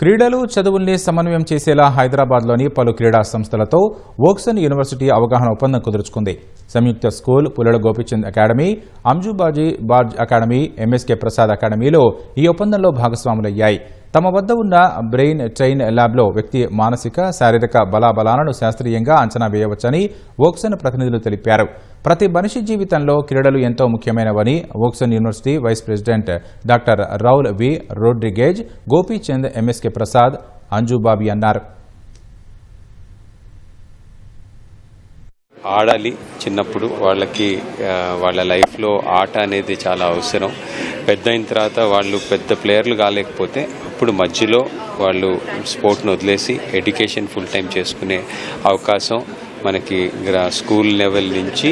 క్రీడలు చదువుల్ని సమన్వయం చేసేలా హైదరాబాద్లోని పలు క్రీడా సంస్థలతో వోక్సన్ యూనివర్సిటీ అవగాహన ఒప్పందం కుదుర్చుకుంది. సంయుక్త స్కూల్ పుల్లల గోపిచంద్ అకాడమీ అంజుబాజీ బార్జ్ అకాడమీ ఎంఎస్కే ప్రసాద్ అకాడమీలో ఈ ఒప్పందంలో భాగస్వాములయ్యాయి. తమ వద్ద ఉన్న బ్రెయిన్ ట్రైన్ ల్యాబ్లో వ్యక్తి మానసిక శారీరక బలాబలాలను శాస్త్రీయంగా అంచనా వేయవచ్చని వోక్సన్ ప్రతినిధులు తెలిపారు. ప్రతి మనిషి జీవితంలో క్రీడలు ఎంతో ముఖ్యమైనవని Woxsen university vice president doctor Raul V. Rodriguez Gopichand MSK Prasad Anju Bobby అన్నారు. ఆడాలి చిన్నప్పుడు వాళ్ళకి వాళ్ళ లైఫ్లో ఆట అనేది చాలా అవసరం. పెద్ద అయిన తర్వాత వాళ్ళు పెద్ద ప్లేయర్లు కాలేకపోతే ఇప్పుడు మధ్యలో వాళ్ళు స్పోర్ట్ను వదిలేసి ఎడ్యుకేషన్ ఫుల్ టైం చేసుకునే అవకాశం మనకి గ్రా- స్కూల్ లెవెల్ నుంచి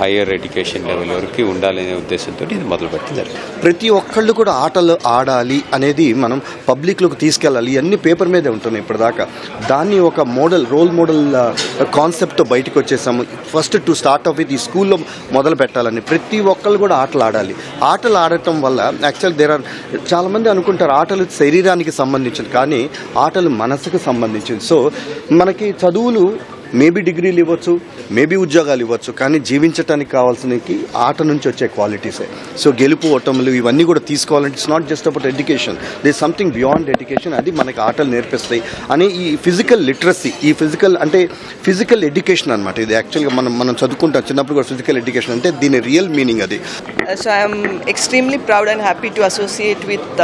హయ్యర్ ఎడ్యుకేషన్ లెవెల్ వరకు ఉండాలనే ఉద్దేశంతో ఇది మొదలుపెట్టడం జరిగింది. ప్రతి ఒక్కళ్ళు కూడా ఆటలు ఆడాలి అనేది మనం పబ్లిక్లోకి తీసుకెళ్ళాలి. ఇవన్నీ పేపర్ మీదే ఉంటున్నాయి ఇప్పటిదాకా. దాన్ని ఒక మోడల్ రోల్ మోడల్ కాన్సెప్ట్తో బయటకు వచ్చేసాము. ఫస్ట్ టు స్టార్ట్ ఆఫ్ ఇది స్కూల్లో మొదలు పెట్టాలని. ప్రతి ఒక్కళ్ళు కూడా ఆటలు ఆడాలి. ఆటలు ఆడటం వల్ల యాక్చువల్ దేర్ ఆర్ చాలామంది అనుకుంటారు ఆటలు శరీరానికి సంబంధించింది కానీ ఆటలు మనసుకు సంబంధించింది సో మనకి చదువులు మేబీ డిగ్రీలు ఇవ్వచ్చు మేబీ ఉద్యోగాలు ఇవ్వచ్చు కానీ జీవించడానికి కావాల్సినవి ఆట నుంచి వచ్చే క్వాలిటీసే సో గెలుపు ఓటములు ఇవన్నీ కూడా తీసుకోవాలంటే it's not just about education they something beyond education అది మనకి ఆటలు నేర్పిస్తాయి. అని ఈ ఫిజికల్ లిటరసీ ఈ ఫిజికల్ అంటే ఫిజికల్ ఎడ్యుకేషన్ అనమాట ఇది యాక్చువల్గా మనం మనం చదువుకుంటాం చిన్నప్పుడు కూడా ఫిజికల్ ఎడ్యుకేషన్ అంటే దీని రియల్ మీనింగ్ అది. So I'm extremely proud and happy to associate with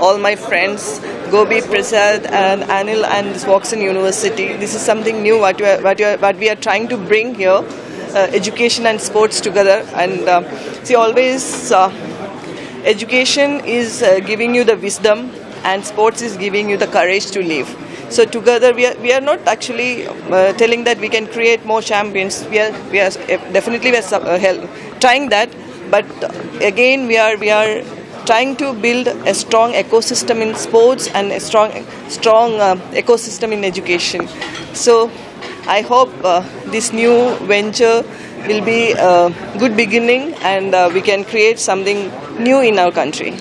all my friends Gobi Prasad and Anil and Watson University. This is something new what we are, what, we are, what we are trying to bring here, uh, education and sports together. And uh, see, always uh, education is uh, giving you the wisdom and sports is giving you the courage to live. So together we are, we are not actually uh, telling that we can create more champions. We are, we are definitely we are uh, trying that, but again we are we are trying to build a strong ecosystem in sports and a strong strong uh, ecosystem in education. So I hope uh, this new venture will be a good beginning and uh, we can create something new in our country.